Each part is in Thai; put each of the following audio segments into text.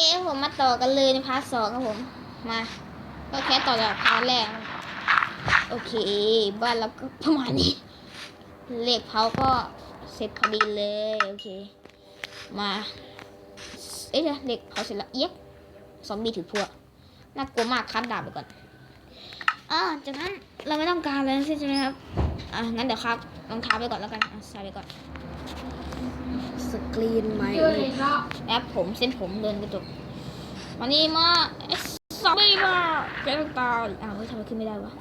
คผมมาต่อกันเลยในพาร์ทสองครับผม มา ก็แค่ต่อจากพาร์ทแรก โอเค บ้านเราก็ประมาณนี้เหล็กเผาก็เสร็จพอดีเลย โอเค มา เอ๊ะเดี๋ยวเหล็กเผาเสร็จแล้วเอี๊ยซอมบี้ถือพวกน่ากลัวมากคัดดาบไปก่อนอ่าจากนั้นเราไม่ต้องการเลยทั้งสิ้นใช่ไหมครับ อะ งั้นเดี๋ยวครับรองเท้าไปก่อนแล้วกันอะใส่ไปก่อน สกรีนไหมแอปผมเส้นผมเดินกระจกมานี่มาไอ้ซอมบี้มาแกต้องตายอ้าวเฮ้ยทำไมขึ้นไม่ได้วะ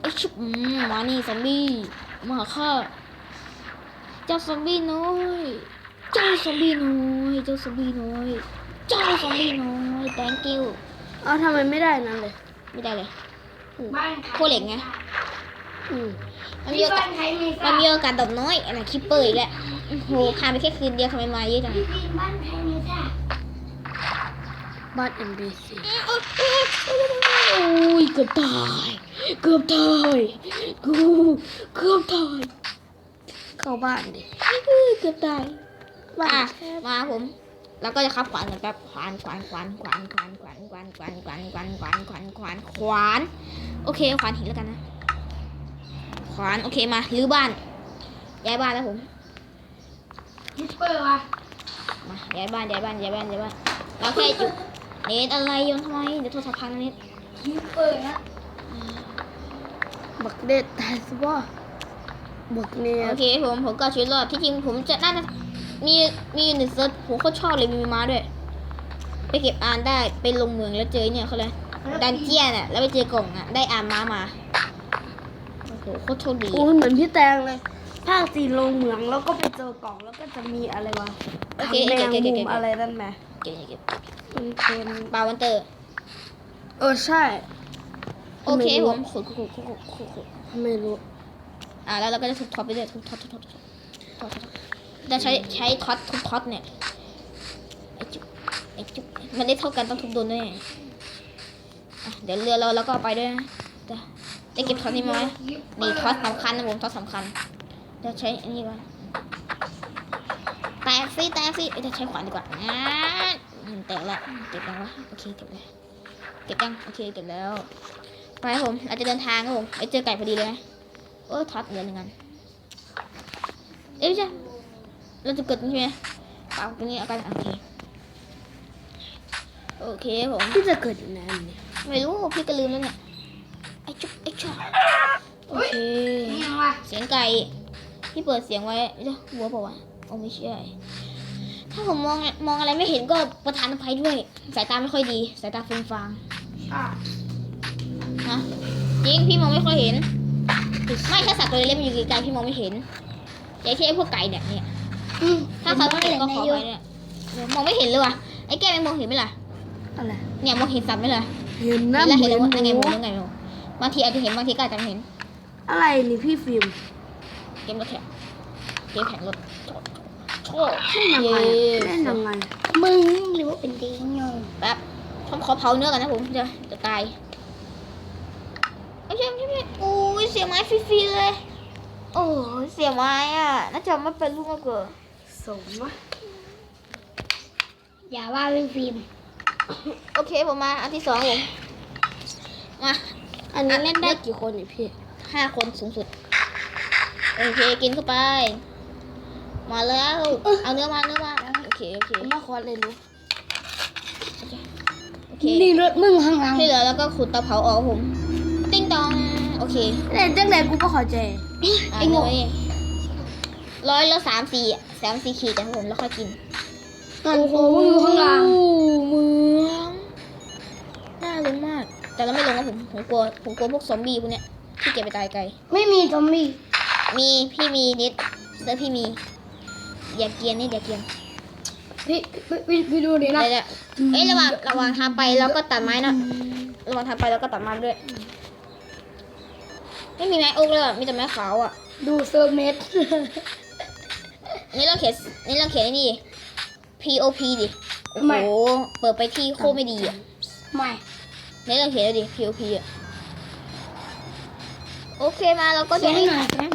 ไอ้ชุบอืมมานี่ซอมบี้มาหาข้าเจ้าซอมบี้น้อยเจ้าซอมบี้น้อยเจ้าซอมบี้น้อยเจ้าซอมบี้น้อย thank you เอาทำไมไม่ได้นั่นเลย ไม่ได้เลยบ้านพวกเหล็กไง อืมมันมีที่โอกาบ้าสนไทยมีมันมีโอกาสดบน้อยอะไรคิปเปอร์อีกแล้วโอ้โหผ่านไปแค่คืนเดียวทำไมมาเยอะจังที่บ้านไทยมีจ้าบ้านเอ็นบีซีโอ้ยเกือบตายเกือบตายกูเกือบตายเข้าบ้านดิเกือบตายบ้าอะนมาผมแล้วก็จะขับขวานกันแป๊บขวานขวานขวานขวานขวานขวานขวานขวานขวานขวานขวานขวานขวานขวานโอเคขวานหินแล้วกันนะ ขวาน โอเคมารื้อบ้านย้ายบ้านแล้วผมฮิปเปอร์ว่ะมาย้ายบ้านย้ายบ้านย้ายบ้านย้ายบ้านเราแค่จุดเน็ตอะไรโยนทำไมเดี๋ยวโทรศัพท์พังนะเน็ตฮิปเปอร์นะบักเด็ดตายสิบ่บักเนี่ยโอเคผมผมก็เอาชีวิตรอดที่จริงผมจะน่าจะมีมีหนึ่งเซิร์ฟผมโคตรชอบเลยมีม้าด้วย ไปเก็บอ่านได้ไปลงเมืองแล้วเจอเนี่ยเขาเลยดันเจียนอะแล้วไปเจอกล่องอะได้อ่านม้ามา โอ้โหโคตรโชคดีโอ้ยเหมือนพี่แตงเลย ภาคจีนลงเหมืองแล้วก็ไปเจอกล่องแล้วก็จะมีอะไรวะโอเคแมเก็บงเก็บเก็บมุเก็บมอะไรนั่นไหมเก็บเก็บมันเป็นปลาวันเตอร์เออใช่ โอเคไม่รู้ผมขุดขุดขุดขุดขุดขุดไม่รู้ อ่าแล้วเราก็จะทุบท็อปไปเรื่อยทุบท็อปทุบท็อปทุบท็อปท็อปท็อปท็อปจะใช้ใช้ท็อตทุบท็อตเนี่ยไอจุ๊บไอจุ๊บมันได้เท่ากันต้องทุบโดนด้วยอะเดี๋ยวเรือเราเราก็เอาไปด้วยนะเดี๋ยว จะเก็บท็อตนี้มาไว้นี่ท็อตสำคัญนะผมท็อตสำคัญเดี๋ยวใช้อันนี้ก่อนแตกสิแตกสิเอ้ยเดี๋ยวใช้ขวานดีกว่าอ่าอืมแตกละเก็บยังวะโอเคเก็บเลยเก็บยังโอเคเก็บแล้วไปครับผมเราจะเดินทางครับผมไปเจอไก่พอดีเลยนะโอ้ท็อตเหลือหนึ่งอันเอ้ยไม่ใช่เราจะเกิดตรงนี้ใช่ไหมเปล่าตรงนี้เอาไปโอเคโอเคครับผมที่จะเกิดอยู่ในอันนี้ไม่รู้พี่ก็ลืมแล้วเนี่ยไอ้จุ๊บไอ้จุ๊บโอเคนี่ยังวะเสียงไก่พี่เปิดเสียงไว้เดี๋ยวหัวเปล่าวะโอ้ไม่ใช่ถ้าผมมองมองอะไรไม่เห็นก็ประทานอภัยด้วย สายตาไม่ค่อยดี สายตาเฟืองฟางอะฮะจริงพี่มองไม่ค่อยเห็น ไม่ถ้าสัตว์ตัวเล็กๆมันอยู่ไกลๆพี่มองไม่เห็นอย่างที่ไอ้พวกไก่เนี่ยเนี่ยอืมถ้าเขาไม่เห็นก็ขอไปเนี่ยมองไม่เห็นเลยว่ะไอ้แก้วมันมองเห็นไหมล่ะอะไรเนี่ยมองเห็นสัตว์ไหมล่ะเห็นเห็นนะแล้วเหเห็มืนอนแล้วว่าไงหมมูองไงมอง บางทีอาจจะเห็นบางทีก็อาจจะไม่เห็น อะไรนี่พี่ฟิล์ม เกมรถแข่งเกมแข่งรถโชว์เล่นยังไงเย้เล่นยังไง มึงหรือว่าเป็นดิงโง่แป๊บผมขอเผาเนื้อกันนะผมจะจะตายไม่ใช่ไม่ใช่ไม่ใช่โอ้ยเสียไม้ฟรีๆเลย โอ้ยเสียไม้อะน่าจะไม่เป็นลูกมากกว่าสมวะอย่าว่าเป็นฟิล์ม โอเคผมมาอันที่สองผมมา อันนี้เล่นได้กี่คนนี่พี่ห้าคนสูงสุด โอเคกินเข้าไป มาแล้ว เอาเนื้อมาเนื้อมา โอเคโอเคผมมาคอร์สเลยรู้โอเคนี่รถมึงข้างหลังที่เหลือแล้วก็ขุดเตาเผาออกครับผม ติ้งตอง โอเคเล่นจังไหนกูก็เขอใจอะเดี๋ยวนี่ร้อยละสามสี่อะสามสี่ขีดนะครับผมแล้วค่อยกินโอ้โหมึงอยู่ข้างหลังเมืองน่าลุ้นมาก แต่เราไม่ลงนะผมผมกลัวผมกลัวพวกซอมบี้พวกเนี้ยที่เก็บไปตายไกล ไม่มีซอมบี้มีพี่มีนิดเซอร์พี่มี อย่าเกรียนนี่อย่าเกรียนพี่พี่พี่ดูดินะเดี๋ยวๆเอ้ยระหว่างระหว่างทางไปแล้วก็ตัดไม้นะระหว่างทางไปแล้วก็ตัดไม้ด้วย ไม่มีไม้โอ๊กเลยอะมีแต่ไม้ขาวอะ ดูเซอร์เมตรนี่เราเขียนนี่เราเขียนไอ้นี่ POP ดิ โอ้โห ไม่ เปิดไปที่โคตรไม่ดีอะ ไม่ นี่เราเขียนเลยดิ POP อะโอเคมาเราก็เสีจะยงให้หน่อยนะ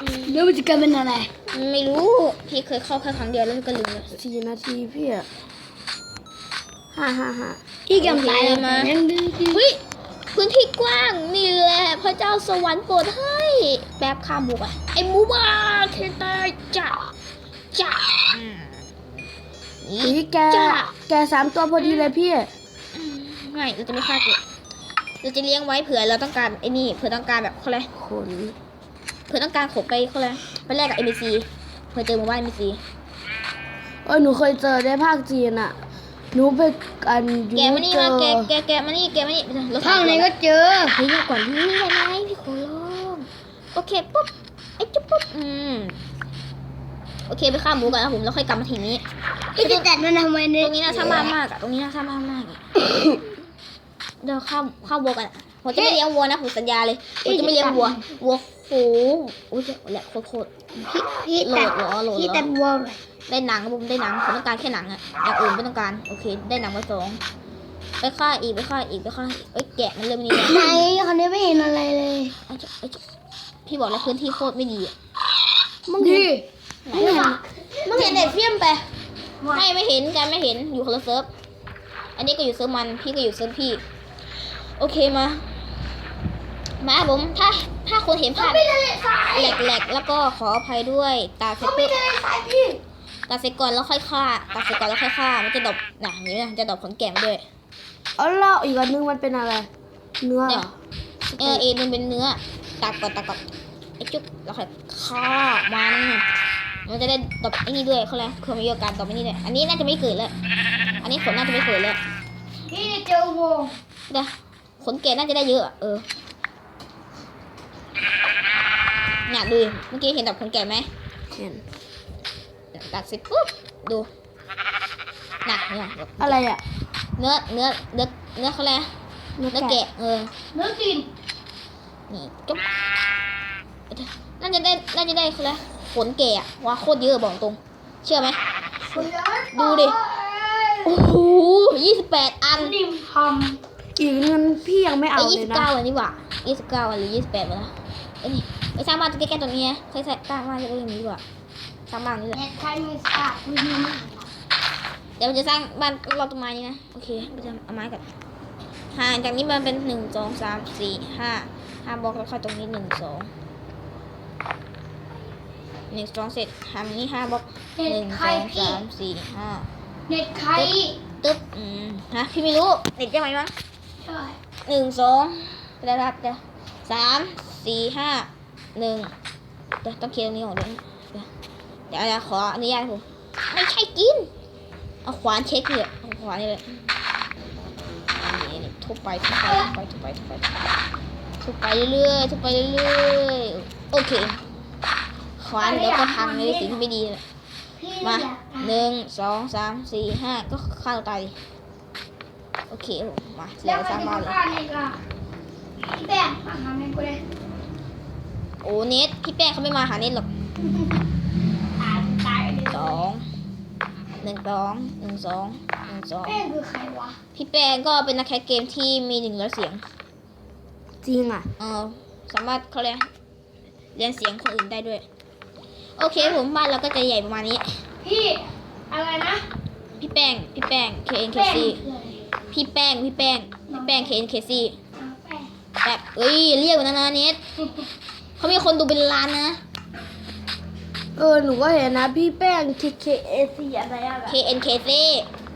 อืมแล้วมันจะกลายเป็นอะไร ไม่รู้ พี่เคยเข้าแค่ครั้งเดียวแล้วก็ลืมเลยสี่นาทีพี่อะห้าห้าห้าพี่กำตายแล้วโอเคมายังดื้อเฮ้ยพื้นที่กว้างนี่แหละพระเจ้าสวรรค์โปรดให้แบบข้ามบุกอะไอ้หมูบ้าเทตาจ้าจ้า นี่พี่แกจ้าแกสามตัวพอดีเลยพี่ ไม่เราจะไม่ฆ่าเกดเราจะเลี้ยงไว้เผื่อเราต้องการไอ้นี่เผื่อต้องการแบบเขาเลยขนเผื่อต้องการขบไปเขาเลยไปแลกกับ NPC เผื่อเจอหมู่บ้าน NPC เออหนูเคยเจอในภาคจีนอะหนูไปอันยูแกมานี่เจมาอแกแกแกมานี่แกมานี่ไปเถอะรถข้างในก็เจอเฮ้ยอย่าก่อนนี่ได้ไหมพี่ขอร้องโอเคปุ๊บไอ้จุ๊บปุ๊บอืมโอเคไปข้ามหมูกันนะผมแล้วค่อยกลับมาทีนี้ พี่จะตัดมันทำไมตเนี่ยรงนี้น่าช่างมากมากอะตรงนี้น่าช่างมากมากอะเดี๋ยวข้าวข้าววัวกันอะผมจะไม่เลี้ยงวัวนะผมสัญญาเลยผมจะไม่เลี้ยงวัววัวโอ้โหอุ้ยแหลกโคตรพี่พี่โหลตัดดเหรอโหลดพี่เหรตัอดวอลเลยได้หนังครับผมได้หนังผมต้องการแค่หนังอะอย่างอื่นไม่ต้องการโอเคได้หนังมาสองไปฆ่าอีกไปฆ่าอีกไปฆ่าอีกเอ้ยแกะมันเริ่มนี่แล้วไหนคนนี้ไม่เห็นอะไรเลยไอ้เจ้าไอ้เจ้าพี่บอกแล้วพื้นที่โคตรไม่ดีอะมึงดิไม่เห็นมึงเห็นเด็ดเฟี้ยมไป ไม่ไม่เห็นกันไม่เห็นอยู่คนละเซิร์ฟอันนี้ก็อยู่เซิร์ฟมันพี่ก็อยู่เซิร์ฟพี่ โอเคมา มาผมถ้าถ้าคนเห็นภาพไม่ทะเลทรายแหลกๆแล้วก็ขออภัยด้วยตาเสร็จไม่ปุ๊บทะเลทรายพี่ตาเสร็จก่อนแล้วค่อยฆ่าตาเสร็จก่อนแล้วค่อยฆ่ามันจะดรอปน่ะอย่างนี้นะจะดรอปผลแกมด้วยเอาเล่าอีกอันนึงมันเป็นอะไร เนื้อเหรอเออเอมันเป็นเนื้อตักก่อนตักก่อนไอ้จุ๊บแล้วค่อยฆ่ามัน มันจะได้ตบไอ้นี่ด้วยเขาเลยคือมีโอกาสตบไอ้นี่ด้วยอันนี้น่าจะไม่เกิดแล้วอันนี้ขนน่าจะไม่เกิดแล้วพี่เจอวงเดี๋ยวขนเกศน่าจะได้เยอะอะเออเนี่ยดูดิเมื่อกี้เห็นดับขนแกะไหมเห็นตัดเสร็จปุ๊บดูน่ะเนี่ยอะไรอะเนื้อเนื้อเนื้อเนื้อเขาเลยกเนื้อเนื้อแกะแกะเออเนื้อกินนี่จุ๊บน่าจะได้น่าจะได้เขาเลยก ขนแกะอะว่าโคตรเยอะบอกตรง เชื่อไหม ดูดิ โอ้โหยี่สิบแปดอันนิ่มทอีกเงินพี่ยังไม่เอาไอ้เลยี่ยสิบนะเก้าอันนี้หว่ายี่สิบเก้าอันหรือยี่สิบแปดวะนะไอ้นี่ไปสร้างบ้านใกล้ๆตรงนี้ไงเคยสร้างบ้านจะได้อย่างนี้ดีกว่าสร้างบ้านนี่แหำละเน็ตใครมีสาดมีมากเดี๋ยวมันจะสร้างบ้านเราต้นไม้นี้นะ โอเคไปจะเอาไม้ก่อนห่างจากนี้มันเป็นหนึ่งสองสามสี่ห้าห้าบล็อกแล้วค่อยตรงนี้หนึ่งสอง หนึ่งสองเสร็จห่างนี้ห้าบล็อกเน็หตนึ่งใคสรองพี่ สามสี่ห้าเน็ตใครตึ๊บอืมฮะพี่ไม่รู้เน็ตจะไหมมั้งใช่หนึ่งสองเดี๋ยวครับเดี๋ยวสามสี่ห้าหนึ่งเดี๋ยวต้องเคลียร์ตรงนี้ออกด้วยนะเดี๋ยวเดี๋ยวเดี๋ยวขออนุญาตผมไม่ใช่กินเอาขวานเช็คเลยเอาขวานนี่เลยนี่นี่ทุบไปทุบไปทุบไปทุบไปทุบไปทุบไปเรื่อยๆทุบไปเรื่อยๆโอเคข วานเดี๋ยวก็พังเลยสิ่งที่ไม่ดีเลยพี่มาอยากหนึ่งสองสามสี่ห้าก็ฆ่าตัวตายดิโอเคครับผมมาแล้เดี๋ยววมัสร้างนบ้านจะเลยทำการอีกอะพี่แป้งมาหาแม่กูเลยโอ้เน็ตพี่แป้งเขาไม่มาหาเน็ตหรอกตายตายเลยสองหนึ่งสองหนึ่งสองหนึ่งสองแป้งคือใครวะพี่แป้งก็เป็นนักแคสเกมที่มีหนึ่งร้อยเสียง จริงอะเออสามารถเขาเรียกเรียนเสียงคนอื่นได้ด้วย โอเคผมบ้านเราก็จะใหญ่ประมาณนี้ พี่อะไรนะพี่แป้งพี่แป้ง KNKC แป้งคืออะไรพี่แป้งพี่แป้งพี่แป้ง KNKC อ่าแป้งแบบเอ้ยเรียกมันนะนะเน็ตเขามีคนดูเป็นล้านนะ เออหนูก็เห็นนะพี่แป้ง KKAC อะไรอะ KNKC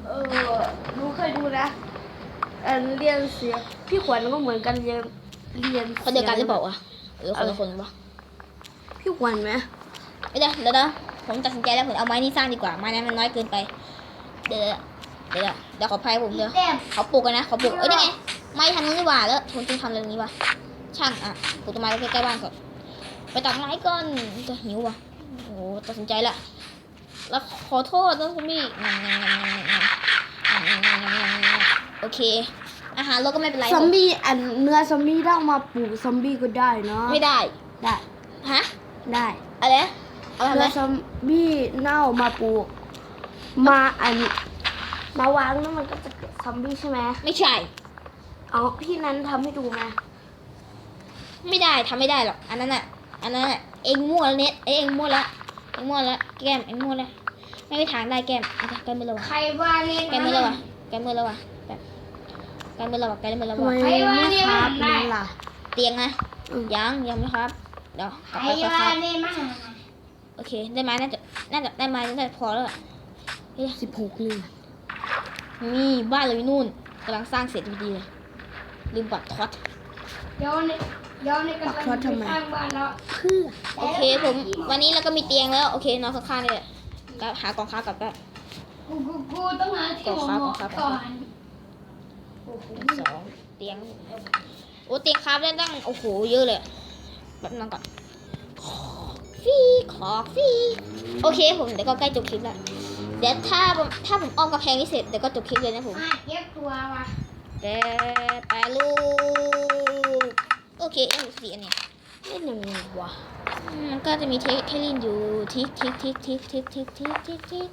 เออหนูเคยดูนะเออเรียนเสียงพี่ขวัญก็เหมือนกันเรียนเรียนคนเดียวกันหรือเปล่าวะหรือคนละคนวะพี่ขวัญไหม เดี๋ยวเดี๋ยวผมตัดสินใจแล้วผมเอาไม้นี่สร้างดีกว่าไม้นั้นมันน้อยเกินไป เดี๋ยวเดี๋ยวเดี๋ยวขอพายผมเดี๋ยวเขาปลูกกันนะเขาปลูกเอ้ยนี่ไงไม้ทำนู้นดีกว่าแล้วผมจึงทำเรื่องนี้ว่ะช่างอะปลูกต้นไม้ใกล้ๆบ้านก่อนไปตัดไม้ก่อนจะหิวว่ะโอ้ตัดสินใจละแล้วขอโทษนะคุณพี่โอเค อาหารเราก็ไม่เป็นไรซอมบี้อันเนื้อซอมบี้ได้มาปลูกซอมบี้ก็ได้เนาะไม่ได้ได้ฮะได้อะไร นะเอาทำไมเนื้อซอมบี้เน่ามาปลูกมาอันมาวางแล้วมันก็จะเกิดซอมบี้ใช่ไหมไม่ใช่ เอาพี่นั้นทำให้ดูไหมไม่ได้ทำไม่ได้หรอก อันนั้นอะ อันนั้นน่ะ เองมั่วแล้วเน็ตเอ้ยเองมั่วละเองมั่วละแก้มเองมั่วละไม่มีทางได้แก้มเอาแก้มมือเราวะใครว่าเล่นแก้มมือเราวะแก้มมือเราวะแบบแก้มมือเราวะแก้มมือเราทำวะไมไม่ครับนั่นล่ะ เตียงนะอืม ยังยังไม่ครับเดี๋ยวกใคลับรไปก่อนคว่ารับ เล่นมา โอเค ได้ไม้น่าจะ น่าจะได้ไม้น่าจะพอแล้วล่ะสิบหกนี่นี่บ้านเราอยู่นู่นกำลังสร้างเสร็จพอดีเลยลืมปัดท็อตเดี๋ยวนี่เดี๋ยวนี่กำลังจะสร้างบ้านแล้วเพื่อโอเคผมวันนี้เราก็มีเตียงแล้วโอเคนอนข้างๆเลยก็หากองค้ากลับได้กูกูกูต้องหาที่หัวหมอก่อนสองเตียงโอ้เตียงครับได้ตั้งโอ้โหเยอะเลยแบบนั้นก่อน ฟรีขอฟรีโอเคผมเดี๋ยวก็ใกล้จบคลิปแล้วเดี๋ยวถ้าผมถ้าผมอ้อมกระแพงนี้เสร็จเดี๋ยวก็จบคลิปเลยนะผมอะเก็บตัวว่ะแกแปรรูปโอเคเอ็มสีอันเนี้ยเล่นยังไงวะอืมมันก็จะมีเทคเทลินอยู่ทิกทิกทิกทิกทิกทิกทิกทิกทิก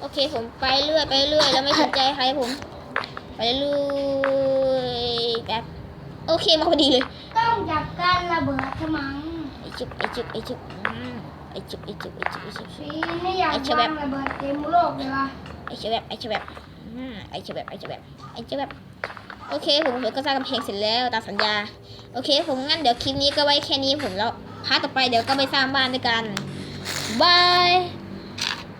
โอเคผมไปเรื่อยไปเรื่อยแล้วไม่สนใจใครผม ไปเรื่อยแบบโอเคมาพอดีเลย ต้องจับการระเบิดขมังไอ จุบไอจุบไอจุบอืมไอจุบไอจุบไอจุบไอจุบฟีไม่อยากวางระเบิดเต็มโลกเลยว่ะไอเชแบบไอเชแบบอืมไอเชแบบไอเชแบบไอเชแบบโอเคผมผมก็สร้างกำแพงเสร็จแล้วตามสัญญา โอเค ผมงั้นเดี๋ยวคลิปนี้ก็ไว้แค่นี้ผมแล้วพาร์ทต่อไปเดี๋ยวก็ไปสร้างบ้านด้วยกันบาย